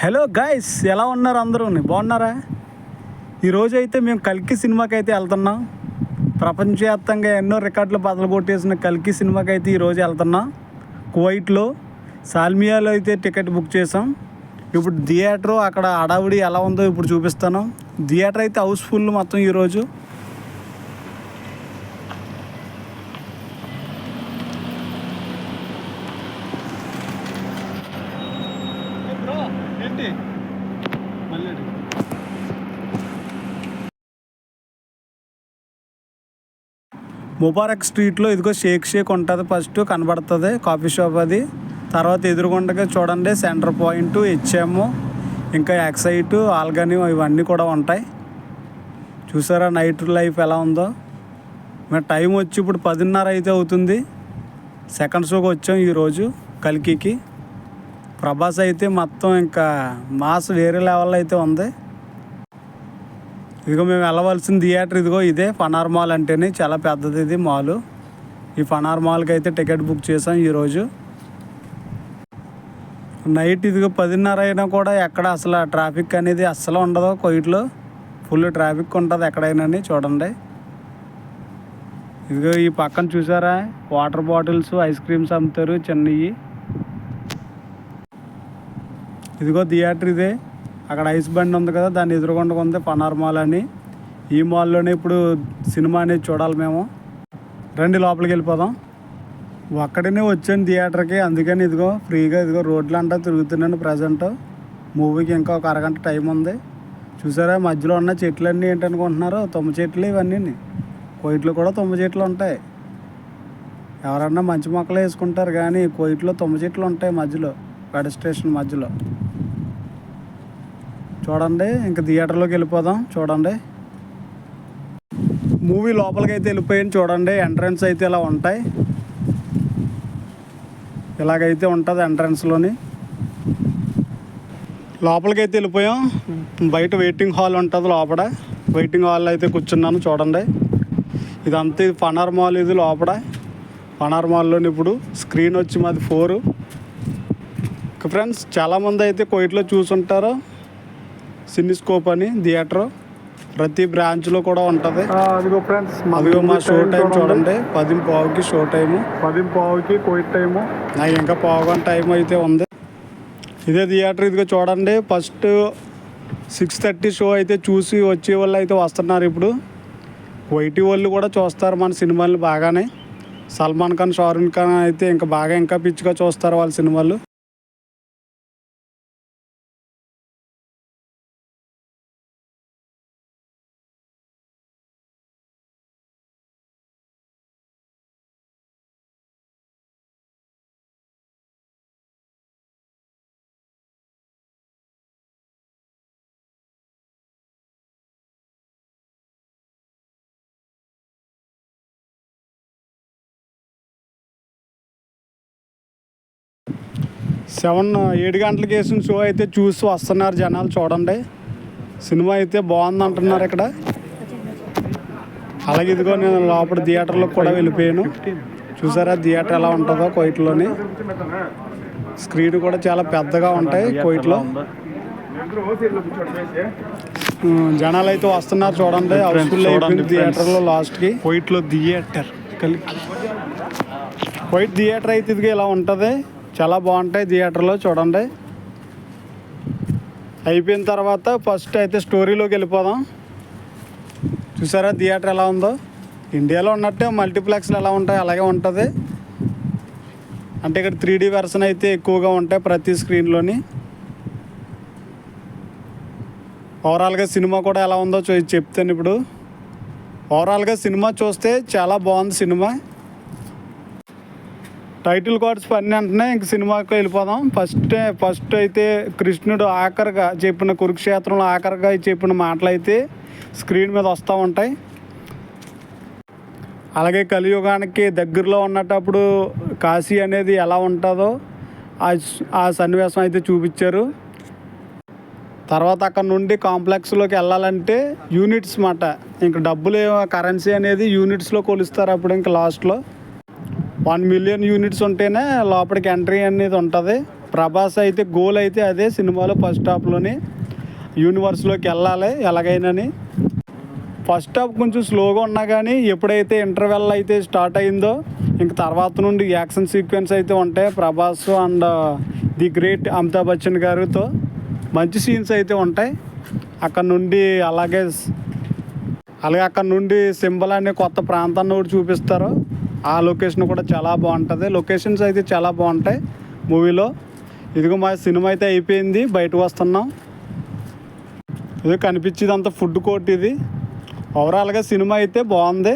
Hello guys ఎలా ఉన్నారు అందరూ? బాగున్నారా? ఈరోజు అయితే మేము కల్కి సినిమాకి అయితే వెళ్తున్నాం. ప్రపంచవ్యాప్తంగా ఎన్నో రికార్డులు బదలు కొట్టేసిన కల్కి సినిమాకి అయితే ఈరోజు వెళ్తున్నాం. కువైట్లో సాల్మియాలో అయితే టికెట్ బుక్ చేసాం ఇప్పుడు థియేటర్ అక్కడ హడావుడి ఎలా ఉందో ఇప్పుడు చూపిస్తాను. థియేటర్ అయితే హౌస్ఫుల్ మొత్తం ఈరోజు ఏంటి మళ్ళీ ముబారక్ స్ట్రీట్లో ఇదిగో షేక్ షేక్ ఉంటుంది ఫస్ట్ కనబడుతుంది కాఫీ షాప్ అది. తర్వాత ఎదురుగుండగా చూడండి సెంటర్ పాయింట్ హెచ్ఎమ్ ఇంకా ఎక్సైట్ ఆల్గని ఇవన్నీ కూడా ఉంటాయి. చూసారా నైట్ లైఫ్ ఎలా ఉందో? మరి టైం వచ్చి ఇప్పుడు పదిన్నర అయితే అవుతుంది. సెకండ్ షోకి వచ్చాం ఈరోజు కల్కికి. ప్రభాస్ అయితే మొత్తం ఇంకా మాస్ వేరే లెవెల్లో అయితే ఉంది. ఇదిగో మేము వెళ్ళవలసిన థియేటర్ ఇదిగో ఇదే ఫనార్ మాల్ అంటేనే చాలా పెద్దది ఇది మాల్ ఈ ఫనార్ మాల్కి అయితే టికెట్ బుక్ చేసాం ఈరోజు. నైట్ ఇదిగో పదిన్నర అయినా కూడా ఎక్కడ అసలు ట్రాఫిక్ అనేది అస్సలు ఉండదు కోయిట్లో. ఫుల్ ట్రాఫిక్ ఉంటుంది ఎక్కడైనా చూడండి. ఇదిగో ఈ పక్కన చూసారా? వాటర్ బాటిల్స్ ఐస్ క్రీమ్స్ అమ్ముతారు చిన్నవి ఇదిగో థియేటర్ ఇదే. అక్కడ ఐస్ బండి ఉంది కదా దాన్ని ఎదురుగుండా ఉంది పనార్ మాల్ అని. ఈ మాల్లోనే ఇప్పుడు సినిమా అనేది చూడాలి మేము. రండి లోపలికి వెళ్ళిపోదాం. ఒక్కడనే వచ్చాను థియేటర్కి అందుకని ఇదిగో ఫ్రీగా ఇదిగో రోడ్లు అంటా తిరుగుతున్నాను ప్రజెంట్. మూవీకి ఇంకా ఒక అరగంట టైం ఉంది. చూసారా మధ్యలో ఉన్న చెట్లన్నీ ఏంటనుకుంటున్నారు తుమ్మ చెట్లు ఇవన్నీ. కోయిట్లో కూడా తుమ్మ చెట్లు ఉంటాయి. ఎవరన్నా మంచి మొక్కలు వేసుకుంటారు కానీ కోయిట్లో తుమ్మ చెట్లు ఉంటాయి మధ్యలో పెడ స్టేషన్ మధ్యలో. చూడండి ఇంకా థియేటర్లోకి వెళ్ళిపోదాం చూడండి. మూవీ లోపలికి అయితే వెళ్ళిపోయాను చూడండి ఎంట్రన్స్ అయితే ఇలా ఉంటాయి. ఇలాగైతే ఉంటుంది ఎంట్రన్స్లోని లోపలికి అయితే వెళ్ళిపోయాం. బయట వెయిటింగ్ హాల్ ఉంటుంది లోపల. వెయిటింగ్ హాల్ అయితే కూర్చున్నాను చూడండి. ఇదంతా ఇది ఫనార్ మాల్ ఇది లోపల. ఫనార్ మాల్లోని ఇప్పుడు స్క్రీన్ వచ్చి మాది ఫోర్ ఫ్రెండ్స్ చాలామంది అయితే కోయిట్లో చూసుంటారు. సినిస్కోప్ అని థియేటర్. ప్రతి బ్రాంచ్లో కూడా ఉంటుంది. అదిగో ఫ్రెండ్స్ అదిగో మా షో టైం చూడండి. పది పావుకి షో టైము. పది పావుకి కోయిట్ టైము. నాకు ఇంకా పావు గంట టైం అయితే ఉంది. ఇదే థియేటర్ ఇదిగో చూడండి. ఫస్ట్ సిక్స్ థర్టీ షో అయితే చూసి వచ్చే వాళ్ళు అయితే వస్తున్నారు ఇప్పుడు. వైటి వాళ్ళు కూడా చూస్తారు మన సినిమాలు బాగానే. సల్మాన్ ఖాన్ షారూఖ్ ఖాన్ అయితే ఇంకా బాగా ఇంకా పిచ్చిగా చూస్తారు వాళ్ళ సినిమాలు. సెవెన్ ఏడు గంటలకు వేసిన షో అయితే చూసి వస్తున్నారు జనాలు చూడండి. సినిమా అయితే బాగుంది అంటున్నారు ఇక్కడ. అలాగే ఇదిగో నేను లోపల థియేటర్లో కూడా వెళ్ళిపోయాను. చూసారా థియేటర్ ఎలా ఉంటుందో కోయిట్లోని. స్క్రీన్ కూడా చాలా పెద్దగా ఉంటాయి కోయిట్లో. జనాలు అయితే వస్తున్నారు చూడండి. హౌస్ఫుల్ అయిపోయింది. థియేటర్లో లాస్ట్కి. కోయిట్లో థియేటర్ కలికి వైట్ థియేటర్ అయితే ఇదిగో ఇలా ఉంటుంది. చాలా బాగుంటాయి థియేటర్లో చూడండి. అయిపోయిన తర్వాత ఫస్ట్ అయితే స్టోరీలోకి వెళ్ళిపోదాం. చూసారా థియేటర్ ఎలా ఉందో? ఇండియాలో ఉన్నట్టే మల్టీప్లెక్స్లు ఎలా ఉంటాయి అలాగే ఉంటుంది. అంటే ఇక్కడ త్రీ డీ వెర్షన్ అయితే ఎక్కువగా ఉంటాయి ప్రతి స్క్రీన్లోని. ఓవరాల్గా సినిమా కూడా ఎలా ఉందో చూ చెప్తాను ఇప్పుడు. ఓవరాల్గా సినిమా చూస్తే చాలా బాగుంది సినిమా. టైటిల్ కార్డ్స్ పని అంటేనే ఇంక సినిమాకి వెళ్ళిపోదాం. ఫస్ట్ ఫస్ట్ అయితే కృష్ణుడు ఆఖరిగా చెప్పిన కురుక్షేత్రంలో ఆఖరిగా చెప్పిన మాటలు అయితే స్క్రీన్ మీద వస్తూ ఉంటాయి. అలాగే కలియుగానికి దగ్గరలో ఉన్నటప్పుడు కాశీ అనేది ఎలా ఉంటుందో ఆ ఆ సన్నివేశం అయితే చూపించారు. తర్వాత అక్కడ నుండి కాంప్లెక్స్లోకి వెళ్ళాలంటే యూనిట్స్ మాట. ఇంక డబ్బులు కరెన్సీ అనేది యూనిట్స్లో కొలుస్తారు అప్పుడు ఇంకా లాస్ట్లో. వన్ మిలియన్ యూనిట్స్ ఉంటేనే లోపలికి ఎంట్రీ అనేది ఉంటుంది. ప్రభాస్ అయితే గోల్ అయితే అదే సినిమాలో ఫస్ట్ హాఫ్లోని యూనివర్స్లోకి వెళ్ళాలి ఎలాగైనాని. ఫస్ట్ హాఫ్ కొంచెం స్లోగా ఉన్నా కానీ ఎప్పుడైతే ఇంటర్వెల్ అయితే స్టార్ట్ అయిందో ఇంక తర్వాత నుండి యాక్షన్ సీక్వెన్స్ అయితే ఉంటాయి. Prabhas and the great Amitabh Bachchan గారితో మంచి సీన్స్ అయితే ఉంటాయి. అక్కడ నుండి అలాగే అలాగే అక్కడ నుండి సింబల్ అనే కొత్త ప్రాంతాన్ని కూడా చూపిస్తారు. ఆ లొకేషన్ కూడా చాలా బాగుంటుంది. లొకేషన్స్ అయితే చాలా బాగుంటాయి. మూవీలో ఇదిగో మా సినిమా అయితే అయిపోయింది. బయటకు వస్తున్నాం. ఇది కనిపించేది అంత ఫుడ్ కోర్ట్ ఇది. ఓవరాల్గా సినిమా అయితే బాగుంది.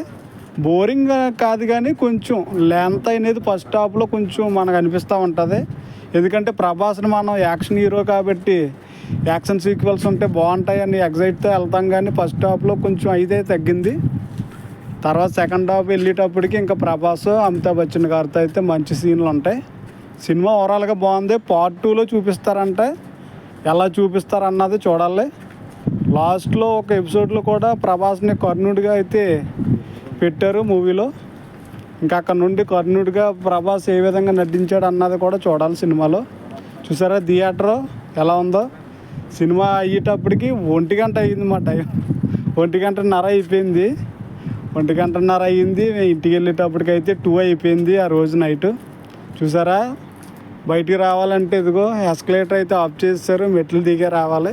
బోరింగ్ కాదు కానీ కొంచెం లెంత్ అనేది ఫస్ట్ హాఫ్లో కొంచెం మనకు అనిపిస్తూ ఉంటుంది. ఎందుకంటే ప్రభాస్ని మనం యాక్షన్ హీరో కాబట్టి యాక్షన్ సీక్వెల్స్ ఉంటే బాగుంటాయని ఎగ్జైట్తో వెళ్తాం కానీ ఫస్ట్ హాఫ్లో కొంచెం అయితే తగ్గింది. తర్వాత సెకండ్ హాఫ్ వెళ్ళేటప్పటికి ఇంకా ప్రభాస్ అమితాబ్ బచ్చన్ గారితో అయితే మంచి సీన్లు ఉంటాయి. సినిమా ఓవరాల్గా బాగుంది. పార్ట్ టూలో చూపిస్తారంటే ఎలా చూపిస్తారన్నది చూడాలి. లాస్ట్లో ఒక ఎపిసోడ్లో కూడా ప్రభాస్ని కర్ణుడిగా అయితే పెట్టారు మూవీలో. ఇంకా అక్కడ నుండి కర్ణుడిగా ప్రభాస్ ఏ విధంగా నటించాడు అన్నది కూడా చూడాలి సినిమాలో. చూసారా? థియేటర్ ఎలా ఉందో? సినిమా అయ్యేటప్పటికి ఒంటి గంట అయ్యింది మా టైం ఒంటి గంటన్నర అయిపోయింది. ఒంటి గంటన్నర అయ్యింది. మేము ఇంటికి వెళ్ళేటప్పటికైతే టూ అయిపోయింది ఆ రోజు నైట్ చూసారా? బయటికి రావాలంటే ఇదిగో ఎస్కలేటర్ అయితే ఆఫ్ చేస్తారు మెట్లు దిగే రావాలి.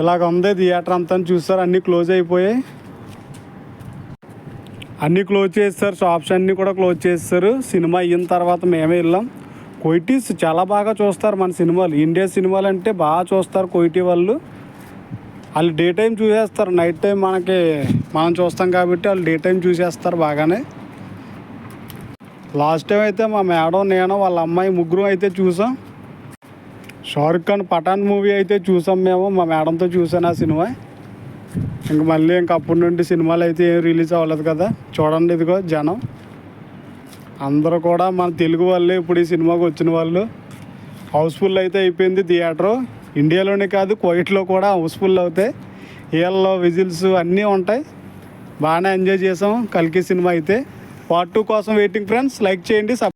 ఇలాగ ఉంది థియేటర్ అంతా చూస్తారు అన్నీ క్లోజ్ అయిపోయాయి. అన్నీ క్లోజ్ చేస్తారు షాప్స్ అన్నీ కూడా క్లోజ్ చేస్తారు సినిమా అయిన తర్వాత మేమే వెళ్ళాం. కొయిటీస్ చాలా బాగా చూస్తారు మన సినిమాలు. ఇండియా సినిమాలు అంటే బాగా చూస్తారు కొయిటీ వాళ్ళు. వాళ్ళు డే టైం చూసేస్తారు నైట్ టైం మనకి మనం చూస్తాం కాబట్టి వాళ్ళు డే టైం చూసేస్తారు బాగానే. లాస్ట్ టైం అయితే మా మేడం నేను వాళ్ళ అమ్మాయి ముగ్గురు అయితే చూసాం. షారుఖ్ ఖాన్ పఠాన్ మూవీ అయితే చూసాం మేము మా మేడంతో చూసాను ఆ సినిమా. ఇంక మళ్ళీ ఇంక అప్పటి నుండి సినిమాలు అయితే ఏం రిలీజ్ అవ్వలేదు కదా. చూడండి ఇదిగో జనం. అందరూ కూడా మన తెలుగు వాళ్ళే ఇప్పుడు ఈ సినిమాకి వచ్చిన వాళ్ళు. హౌస్ఫుల్ అయితే అయిపోయింది థియేటర్. ఇండియాలోనే కాదు కోయిట్లో కూడా హౌస్ఫుల్ అవుతాయి. ఏళ్ళలో విజిల్స్ అన్నీ ఉంటాయి. బాగానే ఎంజాయ్ చేసాం. కల్కి సినిమా అయితే. పార్ట్ టూ కోసం వెయిటింగ్ ఫ్రెండ్స్ లైక్ చేయండి సబ్